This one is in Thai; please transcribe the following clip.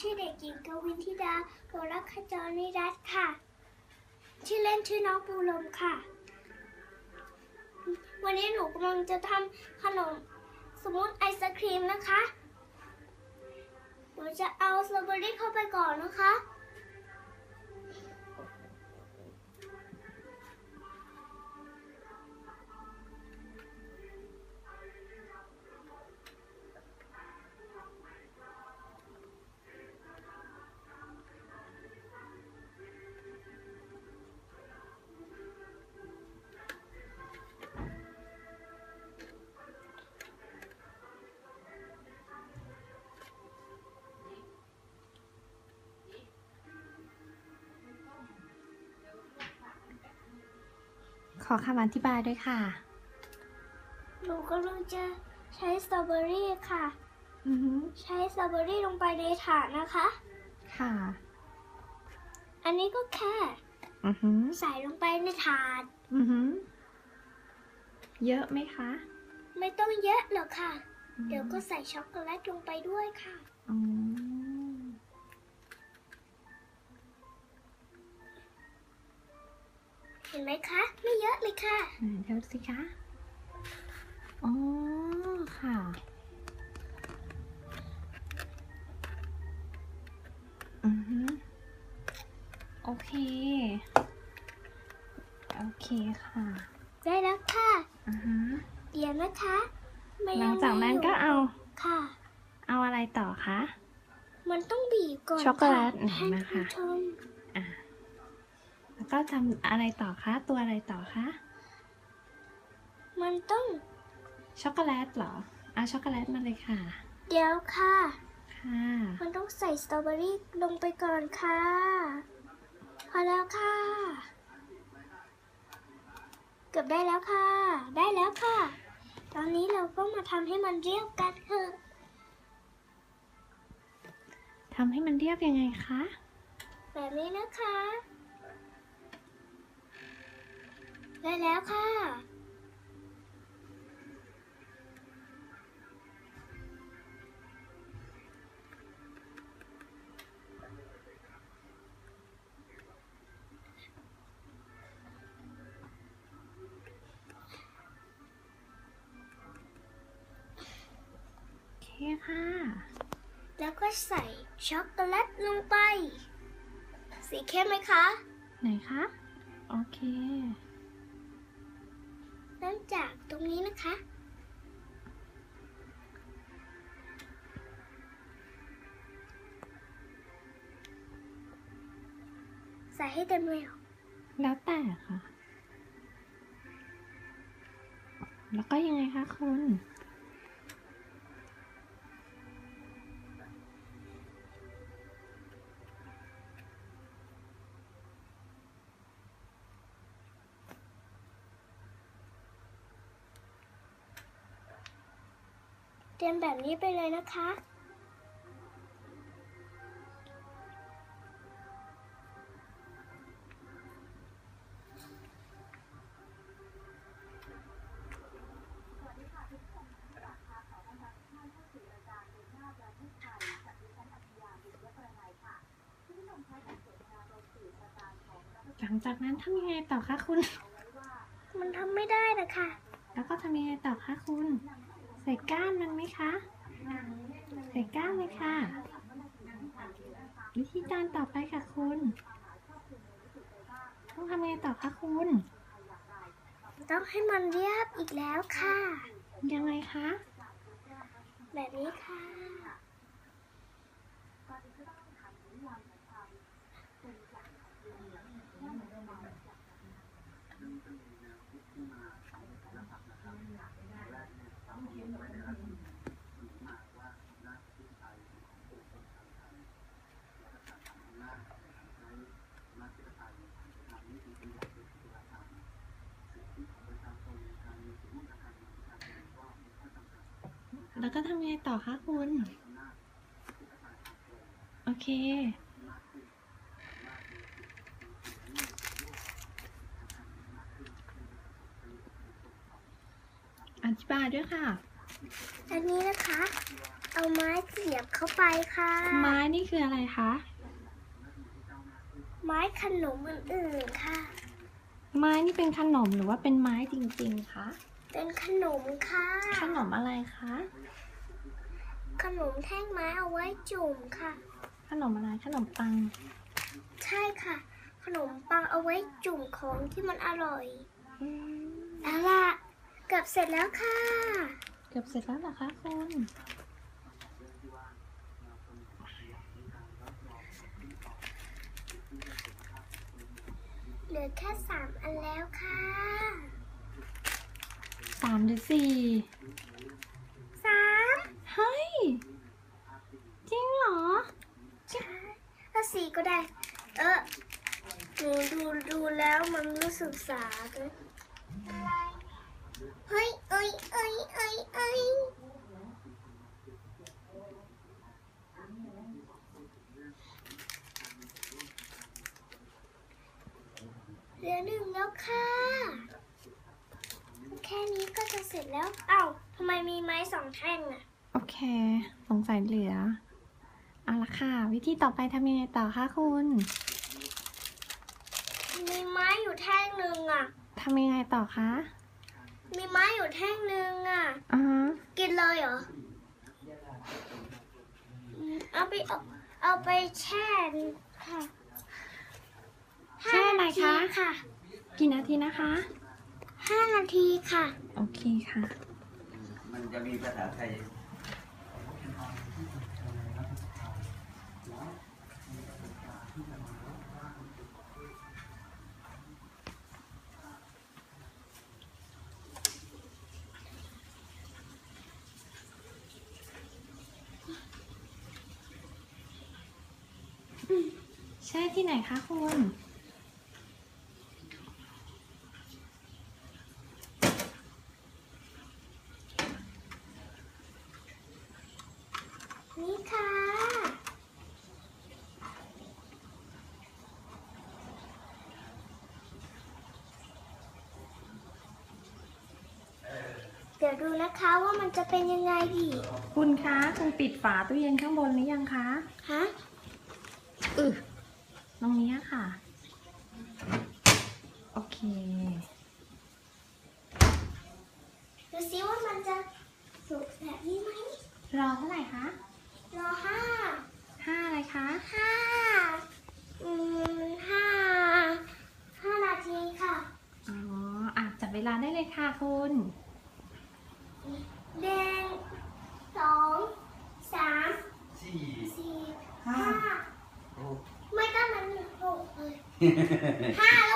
ชื่อเด็กหญิงกวินธิดาโกรักขจรนิรัตค่ะ ชื่อเล่นชื่อน้องปูลมค่ะ วันนี้หนูกำลังจะทำขนมสมูทไอศครีมนะคะ หนูจะเอาสตรอเบอรี่เข้าไปก่อนนะคะ ขอคำอธิบายด้วยค่ะ หนูกำลังจะใช้สตรอเบอรี่ค่ะ อือฮึใช้สตรอเบอรี่ลงไปในถาดนะคะ ค่ะ อันนี้ก็แค่ อือฮึใส่ลงไปในถาด อือฮึเยอะไหมคะไม่ต้องเยอะหรอกค่ะ เดี๋ยวก็ใส่ช็อกโกแลตลงไปด้วยค่ะอืมเห็นไหมคะ ค่ะไหนเดี๋ยวสิคะอ๋อค่ะอือฮึโอเค โอเคค่ะ ได้แล้วค่ะอือฮึเดี๋ยวนะคะไม่หลังจากนั้นก็เอาค่ะ เอาอะไรต่อคะมันต้องบีบก่อนช็อกโกแลตค่ะไหนมาค่ะท่านผู้ชมอะแล้วก็ทำอะไรต่อคะ ตัวอะไรต่อคะ มันต้องช็อกโกแลตเหรอเอาช็อกโกแลตมาเลยค่ะ เดี๋ยวค่ะ ค่ะ มันต้องใส่สตรอเบอรี่ลงไปก่อนค่ะ พอแล้วค่ะ เกือบได้แล้วค่ะ ได้แล้วค่ะ ตอนนี้เราก็มาทำให้มันเรียบกันเถอะทำให้มันเรียบยังไงคะ แบบนี้นะคะ ได้แล้วค่ะ คค่ะ แล้วก็ใส่ช็อกโกแลตลงไป สีเข้มไหมคะ ไหนคะ โอเค เริ่มจากตรงนี้นะคะใส่ให้เต็มเลยเหรอแล้วแต่ค่ะ แล้วก็ยังไงคะคุณ เตรียมแบบนี้ไปเลยนะคะ หลังจากนั้นทำยังไงต่อคะคุณ มันทำไม่ได้นะคะ แล้วก็ทำยังไงต่อคะคุณ ใส่ก้านมันไหมคะ ใส่ก้านเลยค่ะ วิธีการต่อไปค่ะคุณ ต้องทำยังไงต่อคะคุณ ต้องให้มันเรียบอีกแล้วค่ะ ยังไงคะ แบบนี้ค่ะ แล้วก็ทำยังไงต่อคะคุณ โอเค อธิบายด้วยค่ะ อันนี้นะคะ เอาไม้เสียบเข้าไปค่ะ ไม้นี่คืออะไรคะ ไม้ขนมอื่นๆค่ะ ไม้นี่เป็นขนมหรือว่าเป็นไม้จริงๆคะ เป็นขนมค่ะ ขนมอะไรคะ ขนมแท่งไม้เอาไว้จุ่มค่ะ ขนมอะไร ขนมปัง ใช่ค่ะ ขนมปังเอาไว้จุ่มของที่มันอร่อยอืมเอาล่ะเกือบเสร็จแล้วค่ะ เกือบเสร็จแล้วเหรอคะคุณเหลือแค่สามอันแล้วค่ะสามหรือสี่สามเฮ้ย จริงเหรอใช่ถ้าสี่ก็ได้ เออดูดูดูแล้วมันรู้สึกสาเลยเฮ้ยเอ้ยเอ้ยเอ้ยเอ้ยเหลือหนึ่งแล้วค่ะ แค่นี้ก็จะเสร็จแล้วเอ้าทำไมมีไม้สองแท่งอะโอเค สงสัยเหลือ เอาละค่ะ วิธีต่อไปทำยังไงต่อคะคุณ มีไม้อยู่แท่งหนึ่งอะทำยังไงต่อคะ มีไม้อยู่แท่งหนึ่งอะอ่าฮะกินเลยเหรออืมเอาไปเอาเอาไปแช่ค่ะแช่อะไรคะ ห้านาทีค่ะ กี่นาทีนะคะ ห้านาทีค่ะ โอเคค่ะ มันจะมีภาษาไทยแช่ที่ไหนคะคุณ นี่ค่ะเดี๋ยวดูนะคะว่ามันจะเป็นยังไงดีคุณคะคุณปิดฝาตู้เย็นข้างบนหรือยังคะฮะอึตรงนี้ค่ะ โอเค ดูซิว่ามันจะสุกแบบนี้ไหมรอเท่าไหร่คะ รอห้าห้าอะไรคะห้าอืมห้าห้านาทีค่ะ อ๋ออะจับเวลาได้เลยค่ะคุณหนึ่งสองสามสี่สี่ห้าห้าหกไม่ต้องมันหกเลยห้าแล้วเบิดหืมห้าแล้ว